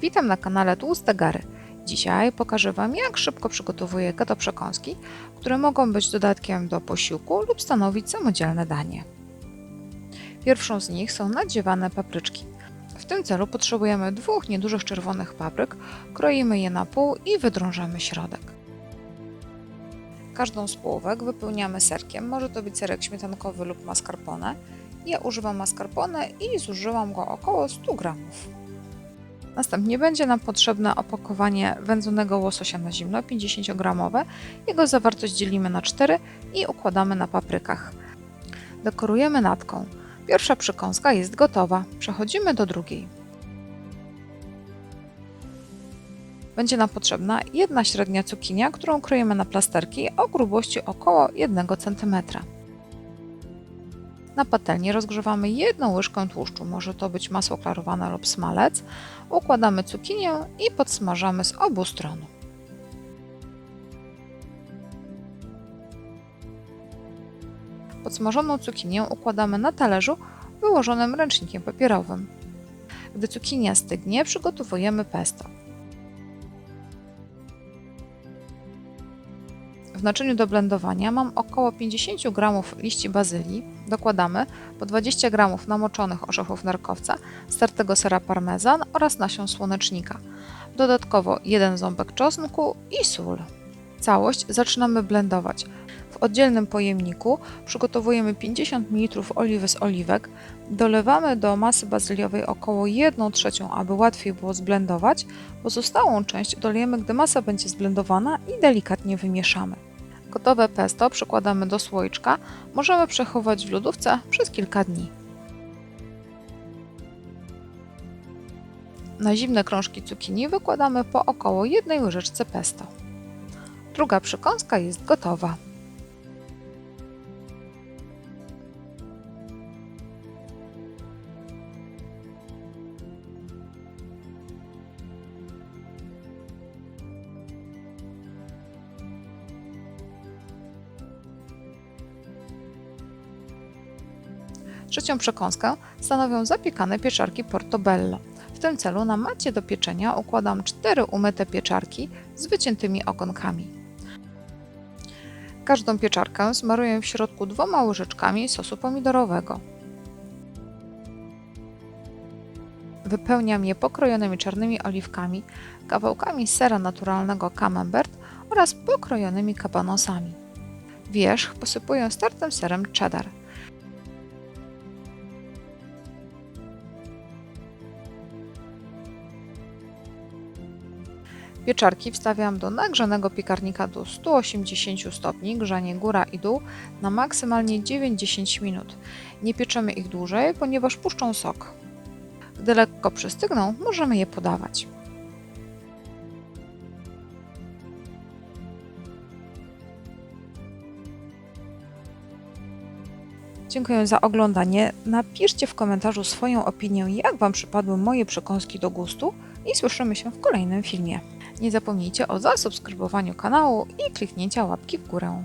Witam na kanale Tłuste Gary. Dzisiaj pokażę Wam, jak szybko przygotowuję keto przekąski, które mogą być dodatkiem do posiłku lub stanowić samodzielne danie. Pierwszą z nich są nadziewane papryczki. W tym celu potrzebujemy dwóch niedużych czerwonych papryk, kroimy je na pół i wydrążamy środek. Każdą z połówek wypełniamy serkiem, może to być serek śmietankowy lub mascarpone. Ja używam mascarpone i zużyłam go około 100 gramów. Następnie będzie nam potrzebne opakowanie wędzonego łososia na zimno 50-gramowe. Jego zawartość dzielimy na 4 i układamy na paprykach. Dekorujemy natką. Pierwsza przekąska jest gotowa. Przechodzimy do drugiej. Będzie nam potrzebna jedna średnia cukinia, którą kroimy na plasterki o grubości około 1 cm. Na patelni rozgrzewamy jedną łyżkę tłuszczu, może to być masło klarowane lub smalec. Układamy cukinię i podsmażamy z obu stron. Podsmażoną cukinię układamy na talerzu wyłożonym ręcznikiem papierowym. Gdy cukinia stygnie, przygotowujemy pesto. W naczyniu do blendowania mam około 50 g liści bazylii. Dokładamy po 20 g namoczonych orzechów nerkowca, startego sera parmezan oraz nasion słonecznika. Dodatkowo jeden ząbek czosnku i sól. Całość zaczynamy blendować. W oddzielnym pojemniku przygotowujemy 50 ml oliwy z oliwek. Dolewamy do masy bazyliowej około 1 trzecią, aby łatwiej było zblendować. Pozostałą część dolejemy, gdy masa będzie zblendowana i delikatnie wymieszamy. Gotowe pesto przykładamy do słoiczka. Możemy przechować w lodówce przez kilka dni. Na zimne krążki cukinii wykładamy po około jednej łyżeczce pesto. Druga przekąska jest gotowa. Trzecią przekąskę stanowią zapiekane pieczarki portobello. W tym celu na macie do pieczenia układam cztery umyte pieczarki z wyciętymi ogonkami. Każdą pieczarkę smaruję w środku dwoma łyżeczkami sosu pomidorowego. Wypełniam je pokrojonymi czarnymi oliwkami, kawałkami sera naturalnego camembert oraz pokrojonymi kabanosami. Wierzch posypuję startym serem cheddar. Pieczarki wstawiam do nagrzanego piekarnika do 180 stopni, grzanie góra i dół na maksymalnie 9-10 minut. Nie pieczemy ich dłużej, ponieważ puszczą sok. Gdy lekko przystygną, możemy je podawać. Dziękuję za oglądanie. Napiszcie w komentarzu swoją opinię, jak Wam przypadły moje przekąski do gustu i słyszymy się w kolejnym filmie. Nie zapomnijcie o zasubskrybowaniu kanału i kliknięcia łapki w górę.